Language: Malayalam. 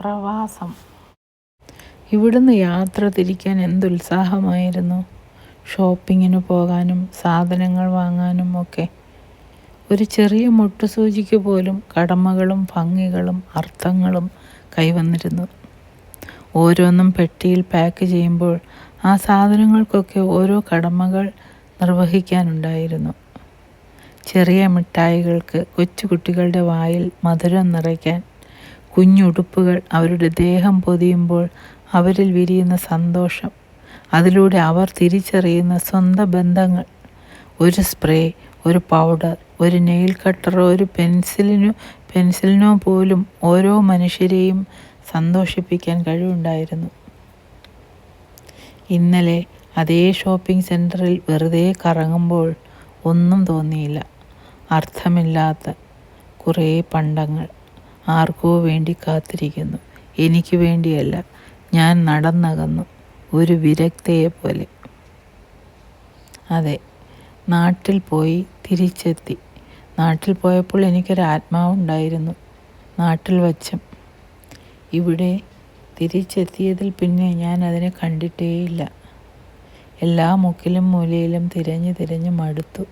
പ്രവാസം. ഇവിടുന്ന് യാത്ര തിരിക്കാൻ എന്തുത്സാഹമായിരുന്നു. ഷോപ്പിങ്ങിന് പോകാനും സാധനങ്ങൾ വാങ്ങാനും ഒക്കെ. ഒരു ചെറിയ മുട്ടുസൂചിക്ക് പോലും കടമകളും ഭംഗികളും അർത്ഥങ്ങളും കൈവന്നിരുന്നു. ഓരോന്നും പെട്ടിയിൽ പാക്ക് ചെയ്യുമ്പോൾ ആ സാധനങ്ങൾക്കൊക്കെ ഓരോ കടമകൾ നിർവഹിക്കാനുണ്ടായിരുന്നു. ചെറിയ മിഠായികൾക്ക് കൊച്ചുകുട്ടികളുടെ വായിൽ മധുരം നിറയ്ക്കാൻ കുഞ്ഞുടുപ്പുകൾ അവരുടെ ദേഹം പൊതിയുമ്പോൾ അവരിൽ വിരിയുന്ന സന്തോഷം. അതിലൂടെ അവർ തിരിച്ചറിയുന്ന സ്വന്തം ബന്ധങ്ങൾ. ഒരു സ്പ്രേ ഒരു പൗഡർ ഒരു നെയിൽ കട്ടറോ ഒരു പെൻസിലിനോ പെൻസിലിനോ പോലും ഓരോ മനുഷ്യരെയും സന്തോഷിപ്പിക്കാൻ കഴിവുണ്ടായിരുന്നു. ഇന്നലെ അതേ ഷോപ്പിംഗ് സെന്ററിൽ വെറുതെ കറങ്ങുമ്പോൾ ഒന്നും തോന്നിയില്ല. അർത്ഥമില്ലാത്ത കുറേ പണ്ടങ്ങൾ. ആർക്കോ വേണ്ടി കാത്തിരിക്കുന്നു. എനിക്ക് വേണ്ടിയല്ല ഞാൻ നടന്നകന്നു ഒരു വിരക്തയെ പോലെ. അതെ നാട്ടിൽ പോയി തിരിച്ചെത്തി. നാട്ടിൽ പോയപ്പോൾ എനിക്കൊരു ആത്മാവുണ്ടായിരുന്നു നാട്ടിൽ വച്ചും. ഇവിടെ തിരിച്ചെത്തിയതിൽ പിന്നെ ഞാൻ അതിനെ കണ്ടിട്ടേയില്ല. എല്ലാ മുക്കിലും മൂലയിലും തിരഞ്ഞു തിരഞ്ഞു മടുത്തു.